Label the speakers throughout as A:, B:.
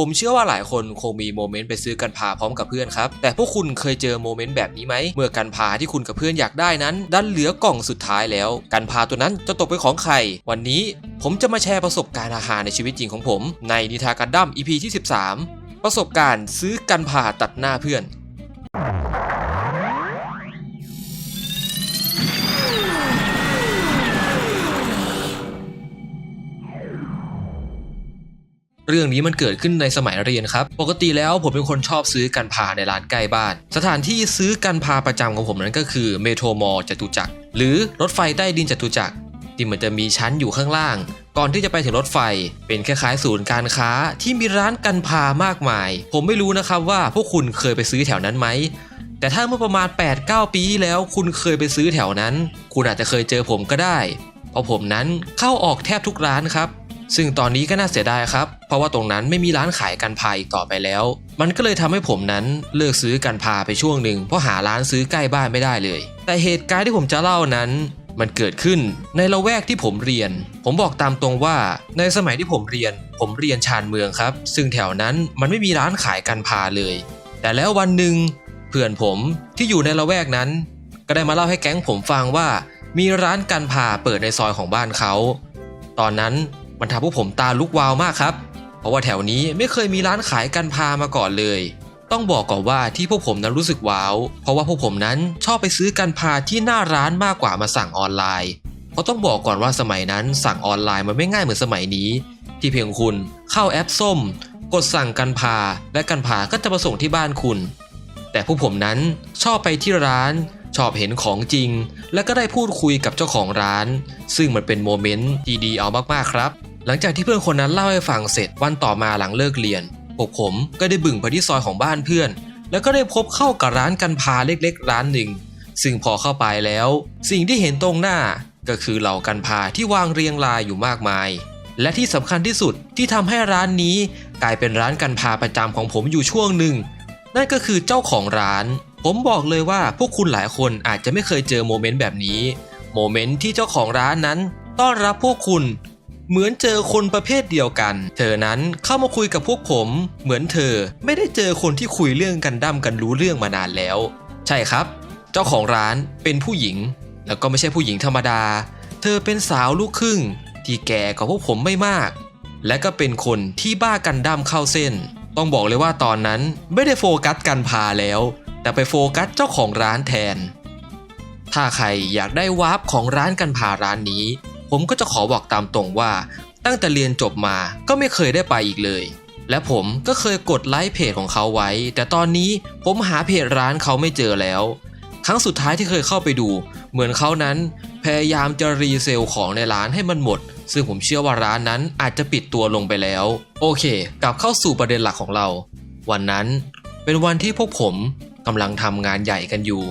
A: ผมเชื่อว่าหลายคนคงมีโมเมนต์ไปซื้อกันพาพร้อมกับเพื่อนครับ แต่พวกคุณเคยเจอโมเมนต์แบบนี้ไหม เมื่อกันพาที่คุณกับเพื่อนอยากได้นั้น ดันเหลือกล่องสุดท้ายแล้ว กันพาตัวนั้นจะตกเป็นของใคร วันนี้ผมจะมาแชร์ประสบการณ์อาหารในชีวิตจริงของผม ในนิทากันดั้ม EP ที่ 13 ประสบการณ์ซื้อกันพาตัดหน้าเพื่อน เรื่องนี้มันเกิดขึ้นในสมัยเรียนครับ ปกติแล้วผมเป็นคนชอบซื้อกันพาในร้านใกล้บ้าน สถานที่ซื้อกันพาประจำของผมนั้นก็คือเมโทรมอลจตุจักร หรือรถไฟใต้ดินจตุจักรที่มันจะมีชั้นอยู่ข้างล่าง ก่อนที่จะไปถึงรถไฟ เป็นคล้ายๆศูนย์การค้าที่มีร้านกันพามากมาย ผมไม่รู้นะครับว่าพวกคุณเคยไปซื้อแถวนั้นไหมแต่ถ้าเมื่อประมาณ 8-9 ปีที่แล้วคุณเคยไปซื้อแถวนั้น คุณอาจจะเคยเจอผมก็ได้ เพราะผมนั้นเข้าออกแทบทุกร้านครับ ซึ่งตอนนี้ก็น่าเสียดายครับ เพราะว่าตรงนั้นไม่มีร้านขายกันพาอีกต่อไปแล้ว มันก็เลยทำให้ผมนั้นเลิกซื้อกันพาไปช่วงหนึ่งเพราะหาร้านซื้อใกล้บ้านไม่ได้เลย แต่เหตุการณ์ที่ผมจะเล่านั้น มันเกิดขึ้นในละแวกที่ผมเรียน ผมบอกตามตรงว่าในสมัยที่ผมเรียน ผมเรียนชานเมืองครับ ซึ่งแถวนั้นมันไม่มีร้านขายกันพาเลย แต่แล้ววันหนึ่งเพื่อนผมที่อยู่ในละแวกนั้น ก็ได้มาเล่าให้แก๊งผมฟังว่า มีร้านกันพาเปิดในซอยของบ้านเขา ตอนนั้น มันทำพวกผมตาลุกวาวมากครับ เพราะว่าแถวนี้ไม่เคยมีร้านขายกันพามาก่อนเลย ต้องบอกก่อนว่าที่พวกผมนั้นรู้สึกว้าว เพราะว่าพวกผมนั้นชอบไปซื้อกันพาที่หน้าร้านมากกว่ามาสั่งออนไลน์ เพราะต้องบอกก่อนว่าสมัยนั้นสั่งออนไลน์มันไม่ง่ายเหมือนสมัยนี้ ที่เพียงคุณเข้าแอปส้ม กดสั่งกันพา และกันพาก็จะมาส่งที่บ้านคุณ แต่พวกผมนั้นชอบไปที่ร้านชอบเห็นของจริง และก็ได้พูดคุยกับเจ้าของร้าน ซึ่งมันเป็นโมเมนต์ที่ดีเอามากๆครับ หลังจากที่เพื่อนคนนั้นเล่าให้ฟังเสร็จวันต่อมาหลังเลิกเรียนพวกผมก็ได้บึ่งไปที่ซอยของบ้านเพื่อน แล้วก็ได้พบเข้ากับร้านกันพาเล็กๆ ร้านหนึ่ง ซึ่งพอเข้าไปแล้ว สิ่งที่เห็นตรงหน้าก็คือเหล่ากันพาที่วางเรียงรายอยู่มากมาย และที่สำคัญที่สุดที่ทำให้ร้านนี้กลายเป็นร้านกันพาประจำของผมอยู่ช่วงหนึ่ง นั่นก็คือเจ้าของร้าน ผมบอกเลยว่าพวกคุณหลายคนอาจจะไม่เคยเจอโมเมนต์แบบนี้ โมเมนต์ที่เจ้าของร้านนั้น ต้อนรับพวกคุณ เหมือนเจอคนประเภทเดียวกัน เธอนั้นเข้ามาคุยกับพวกผม เหมือนเธอไม่ได้เจอคนที่คุยเรื่องกันดั้มกันรู้เรื่องมานานแล้ว ใช่ครับ เจ้าของร้านเป็นผู้หญิง แล้วก็ไม่ใช่ผู้หญิงธรรมดา เธอเป็นสาวลูกครึ่ง ที่แก่กว่าพวกผมไม่มาก และก็เป็นคนที่บ้ากันดั้มเข้าเส้น ต้องบอกเลยว่าตอนนั้นไม่ได้โฟกัสกันพาแล้ว แต่ไปโฟกัสเจ้าของร้านแทน ถ้าใครอยากได้วาร์ปของร้านกันพาร้านนี้ ผมก็จะขอบอกตามตรงว่า ตั้งแต่เรียนจบมาก็ไม่เคยได้ไปอีกเลย และผมก็เคยกดไลค์เพจของเขาไว้ แต่ตอนนี้ผมหาเพจร้านเขาไม่เจอแล้ว ครั้งสุดท้ายที่เคยเข้าไปดู เหมือนเขานั้น พยายามจะรีเซลของในร้านให้มันหมด ซึ่งผมเชื่อว่าร้านนั้นอาจจะปิดตัวลงไปแล้ว โอเค กลับเข้าสู่ประเด็นหลักของเรา วันนั้นเป็นวันที่พวกผมกำลังทำงานใหญ่กันอยู่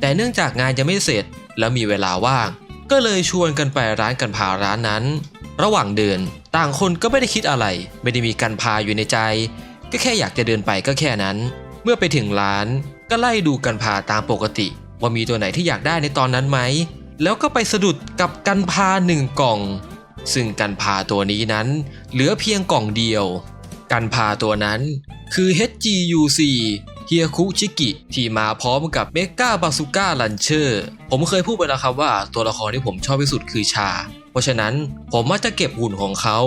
A: แต่เนื่องจากงานยังไม่เสร็จและมีเวลาว่าง ก็เลยชวนกันไปร้านกันพาร้านนั้น ระหว่างเดินต่างคนก็ไม่ได้คิดอะไร ไม่ได้มีกันพาอยู่ในใจ ก็แค่อยากจะเดินไปก็แค่นั้น เมื่อไปถึงร้านก็ไล่ดูกันพาตามปกติ ว่ามีตัวไหนที่อยากได้ในตอนนั้นไหม แล้วก็ไปสะดุดกับกันพาหนึ่งกล่อง ซึ่งกันพาตัวนี้นั้น เหลือเพียงกล่องเดียว กันพาตัวนั้นคือ HGUC ฮียคุชิกิที่มาพร้อมกับเมกาบาซูก้าลันเชอร์ผมเคยพูดไปแล้วครับว่าตัวละครที่ผมชอบที่สุดคือชา เพราะฉะนั้นผมมักจะเก็บหุ่นของเขา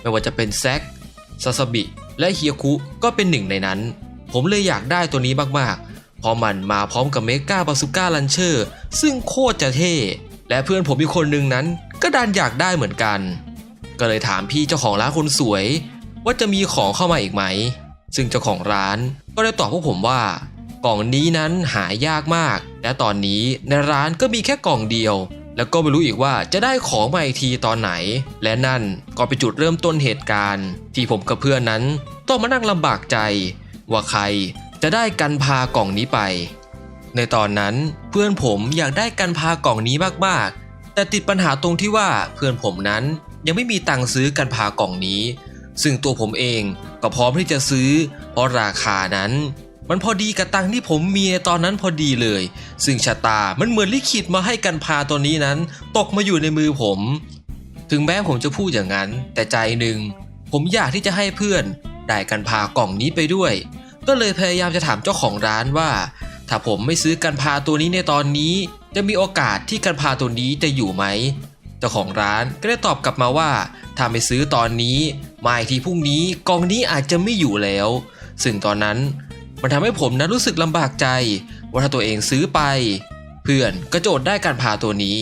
A: ไม่ว่าจะเป็นแซกซาสบิ และเฮียคุก็เป็นหนึ่งในนั้น ผมเลยอยากได้ตัวนี้มากๆเพราะมันมาพร้อมกับเมกาบาซูก้าลันเชอร์ซึ่งโคตรจะเท่และเพื่อนผมอีกคนนึงนั้น ก็ดันอยากได้เหมือนกัน ก็เลยถามพี่เจ้าของร้านคนสวย ว่าจะมีของเข้ามาอีกไหม ซึ่งเจ้าของร้าน ก็ได้ตอบพวกผมว่ากล่องนี้นั้นหายากมาก และตอนนี้ในร้านก็มีแค่กล่องเดียว แล้วก็ไม่รู้อีกว่าจะได้ของมาอีกทีตอนไหน และนั่นก็เป็นจุดเริ่มต้นเหตุการณ์ ที่ผมกับเพื่อนนั้นต้องมานั่งลำบากใจ ว่าใครจะได้กันพากล่องนี้ไป ในตอนนั้นเพื่อนผมอยากได้กันพากล่องนี้มากๆ แต่ติดปัญหาตรงที่ว่าเพื่อนผมนั้นยังไม่มีตังค์ซื้อกันพากล่องนี้ ซึ่งตัวผมเองก็พร้อมที่จะซื้อ เพราะราคานั้น มันพอดีกับตังที่ผมมีในตอนนั้นพอดีเลย ซึ่งชะตามันเหมือนลิขิตมาให้กันพาตัวนี้นั้น ตกมาอยู่ในมือผม ถึงแม้ผมจะพูดอย่างนั้น แต่ใจหนึ่ง ผมอยากที่จะให้เพื่อน ได้กันพากล่องนี้ไปด้วย ก็เลยพยายามจะถามเจ้าของร้านว่า ถ้าผมไม่ซื้อกันพาตัวนี้ในตอนนี้ จะมีโอกาสที่กันพาตัวนี้จะอยู่ไหม จ้าของร้านก็ได้ตอบกลับมาว่า ถ้าไม่ซื้อตอนนี้มาอีกทีพรุ่งนี้กองนี้อาจจะไม่อยู่แล้ว ซึ่งตอนนั้นมันทำให้ผมนั้นรู้สึกลำบากใจ ว่าถ้าตัวเองซื้อไป เพื่อนก็โจทย์ได้การพาตัวนี้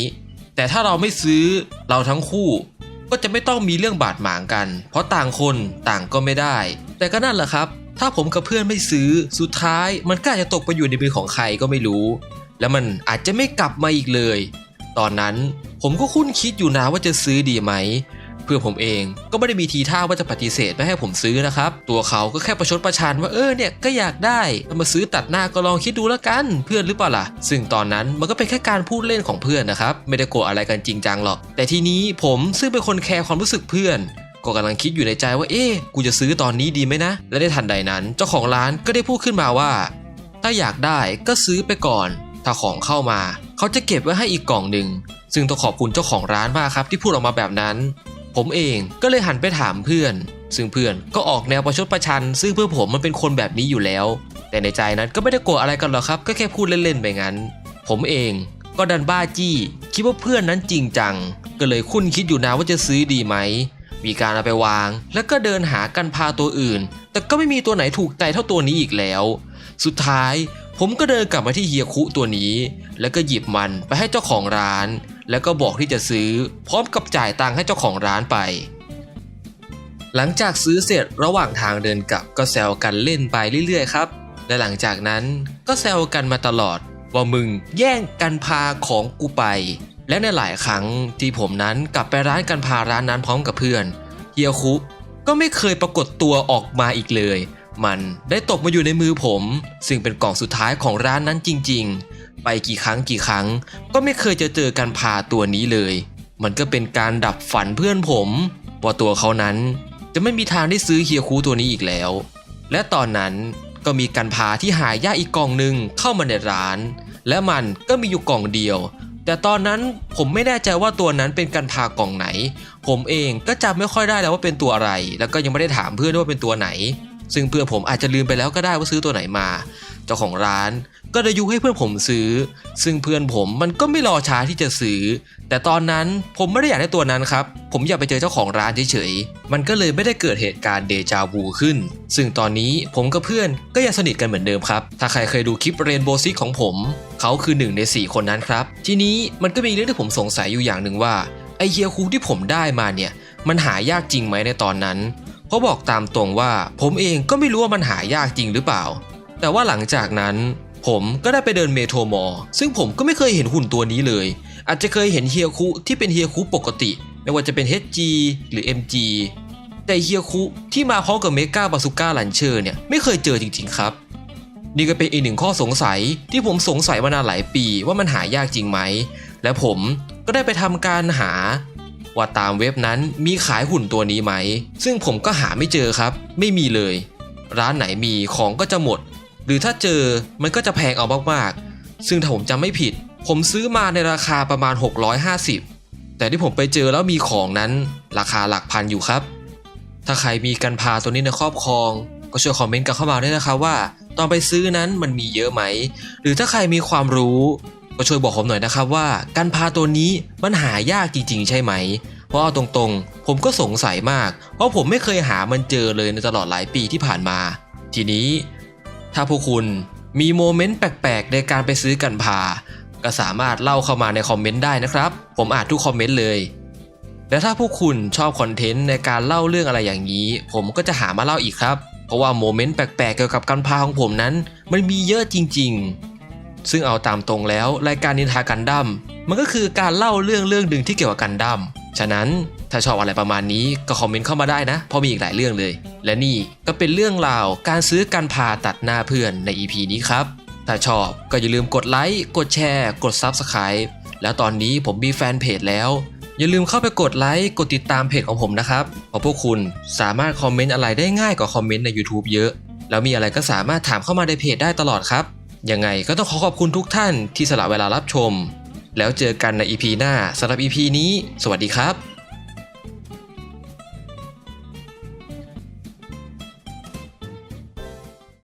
A: แต่ถ้าเราไม่ซื้อเราทั้งคู่ ก็จะไม่ต้องมีเรื่องบาดหมางกัน เพราะต่างคนต่างก็ไม่ได้ แต่ก็นั่นแหละครับ ถ้าผมกับเพื่อนไม่ซื้อสุดท้าย มันก็อาจจะตกไปอยู่ในมือของใครก็ไม่รู้ แล้วมันอาจจะไม่กลับมาอีกเลย ตอนนั้นผมก็คุ้นคิดอยู่นะว่าจะซื้อดีไหม เพื่อนผมเองก็ไม่ได้มีทีท่าว่าจะปฏิเสธไม่ให้ผมซื้อนะครับ ตัวเขาก็แค่ประชดประชันว่าเออเนี่ยก็อยากได้มาซื้อตัดหน้าก็ลองคิดดูแล้วกัน เพื่อนหรือเปล่าล่ะ ซึ่งตอนนั้นมันก็เป็นแค่การพูดเล่นของเพื่อนนะครับ ไม่ได้โกรธอะไรกันจริงจังหรอก แต่ทีนี้ผมซึ่งเป็นคนแคร์ความรู้สึกเพื่อนก็กำลังคิดอยู่ในใจว่าเอ๊ะกูจะซื้อตอนนี้ดีไหมนะ และในทันใดนั้น เจ้าของร้านก็ได้พูดขึ้นมาว่า ถ้าอยากได้ก็ซื้อไปก่อน ถ้าของเข้ามา เขาจะเก็บไว้ให้อีกกล่องหนึ่ง ซึ่งต้องขอบคุณเจ้าของร้านมากครับที่พูดออกมาแบบนั้น ผมเองก็เลยหันไปถามเพื่อน ซึ่งเพื่อนก็ออกแนวประชดประชัน ซึ่งเพื่อนผมมันเป็นคนแบบนี้อยู่แล้ว แต่ในใจนั้นก็ไม่ได้โกรธอะไรกันหรอกครับ ก็แค่พูดเล่นๆไปงั้น ผมเองก็ดันบ้าจี้ คิดว่าเพื่อนนั้นจริงจัง ก็เลยคุ้นคิดอยู่นะว่าจะซื้อดีไหม มีการเอาไปวาง แล้วก็เดินหากันพาตัวอื่น แต่ก็ไม่มีตัวไหนถูกใจเท่าตัวนี้อีกแล้ว สุดท้าย ผมก็เดินกลับมาที่เฮียคุตัวนี้ แล้วก็หยิบมันไปให้เจ้าของร้าน แล้วก็บอกที่จะซื้อ พร้อมกับจ่ายตังค์ให้เจ้าของร้านไป หลังจากซื้อเสร็จระหว่างทางเดินกลับก็แซวกันเล่นไปเรื่อยๆครับ และหลังจากนั้นก็แซวกันมาตลอด ว่ามึงแย่งกันพาของกูไป และในหลายครั้งที่ผมนั้นกลับไปร้านกันพาร้านนั้นพร้อมกับเพื่อนเฮียคุก็ไม่เคยปรากฏตัวออกมาอีกเลย มันได้ตกมาอยู่ในมือผม ซึ่งเป็นกล่องสุดท้ายของร้านนั้นจริง ๆ ไปกี่ครั้งกี่ครั้ง ก็ไม่เคยจะเจอกันพาตัวนี้เลย มันก็เป็นการดับฝันเพื่อนผมว่าตัวเขานั้นจะไม่มีทางได้ซื้อเฮียคูตัวนี้อีกแล้ว และตอนนั้นก็มีกันพาที่หายากอีกกล่องหนึ่งเข้ามาในร้าน และมันก็มีอยู่กล่องเดียว แต่ตอนนั้นผมไม่แน่ใจว่าตัวนั้นเป็นกันพากล่องไหน ผมเองก็จำไม่ค่อยได้แล้วว่าเป็นตัวอะไร แล้วก็ยังไม่ได้ถามเพื่อนว่าเป็นตัวไหน ซึ่งเพื่อนผมอาจจะลืมไปแล้วก็ได้ว่าซื้อตัวไหนมา เจ้าของร้านก็เลยยุให้เพื่อนผมซื้อ ซึ่งเพื่อนผมมันก็ไม่รอช้าที่จะซื้อ แต่ตอนนั้นผมไม่ได้อยากได้ตัวนั้นครับ ผมอยากไปเจอเจ้าของร้านเฉยๆ มันก็เลยไม่ได้เกิดเหตุการณ์เดจาวูขึ้น ซึ่งตอนนี้ผมกับเพื่อนก็ยังสนิทกันเหมือนเดิมครับ ถ้าใครเคยดูคลิปเรนโบว์ซิกของผม เขาคือหนึ่งในสี่คนนั้นครับ ทีนี้มันก็มีเรื่องที่ผมสงสัยอยู่อย่างหนึ่งว่าไอเฮียคูที่ผมได้มาเนี่ยมันหายากจริงไหมในตอนนั้น เพราะบอกตามตรงว่าผมเองก็ไม่รู้ว่ามันหายากจริงหรือเปล่า แต่ว่าหลังจากนั้น ผมก็ได้ไปเดินเมโทรมอลล์ซึ่งผมก็ไม่เคยเห็นหุ่นตัวนี้เลย อาจจะเคยเห็นเฮียคุที่เป็นเฮียคุปกติ ไม่ว่าจะเป็น HG หรือ MG แต่เฮียคุที่มาพร้อมกับเมกาบาซูก้าลันเชอร์เนี่ยไม่เคยเจอจริง ๆ ครับนี่ก็เป็นอีกหนึ่งข้อสงสัยที่ผมสงสัยมานานหลายปีว่ามันหายากจริงไหม และผมก็ได้ไปทำการหา ว่าตามเว็บนั้นมีขายหุ่นตัวนี้ไหม ซึ่งผมก็หาไม่เจอครับ ไม่มีเลย ร้านไหนมีของก็จะหมด หรือถ้าเจอมันก็จะแพงเอามากๆ ซึ่งถ้าผมจำไม่ผิด ผมซื้อมาในราคาประมาณ 650 แต่ที่ผมไปเจอแล้วมีของนั้นราคาหลักพันอยู่ครับ ถ้าใครมีกันพาตัวนี้ในครอบครอง ก็ช่วยคอมเมนต์กันเข้ามาด้วยนะครับว่า ตอนไปซื้อนั้นมันมีเยอะไหม หรือถ้าใครมีความรู้ ก็ช่วยบอกผมหน่อยนะครับว่ากันพาตัวนี้มันหายากจริง ๆ ใช่ไหม เพราะเอาตรงๆ ผมก็สงสัยมาก เพราะผมไม่เคยหามันเจอเลยในตลอดหลายปีที่ผ่านมา ทีนี้ ถ้าพวกคุณมีโมเมนต์แปลกๆ ในการไปซื้อกันพา ก็สามารถเล่าเข้ามาในคอมเมนต์ได้นะครับ ผมอ่านทุกคอมเมนต์เลยและถ้าพวกคุณชอบคอนเทนต์ในการเล่าเรื่องอะไรอย่างนี้ ผมก็จะหามาเล่าอีกครับ เพราะว่าโมเมนต์แปลกๆเกี่ยวกับการพาของผมนั้น มันมีเยอะจริง ๆ ซึ่งเอาตามตรงแล้วรายการนินทากันดั้มมันก็คือการเล่าเรื่องเรื่องหนึ่งที่เกี่ยวกับกันดั้มฉะนั้นถ้าชอบอะไรประมาณนี้ก็คอมเมนต์เข้ามาได้นะ เพราะมีอีกหลายเรื่องเลย และนี่ก็เป็นเรื่องราวการซื้อการพาตัดหน้าเพื่อนใน EP นี้ครับ ถ้าชอบก็อย่าลืมกดไลค์กดแชร์ กด Subscribe แล้วตอนนี้ผมมีแฟนเพจแล้ว อย่าลืมเข้าไปกดไลค์กดติดตามเพจของผมนะครับเพราะพวกคุณสามารถคอมเมนต์อะไรได้ง่ายกว่าคอมเมนต์ใน YouTube เยอะ แล้วมีอะไรก็สามารถถามเข้ามาในเพจได้ตลอดครับ ยังไงก็ต้องขอขอบคุณทุกท่านที่สละเวลารับชม แล้วเจอกันใน EP หน้าสำหรับ EP นี้ สวัสดีครับ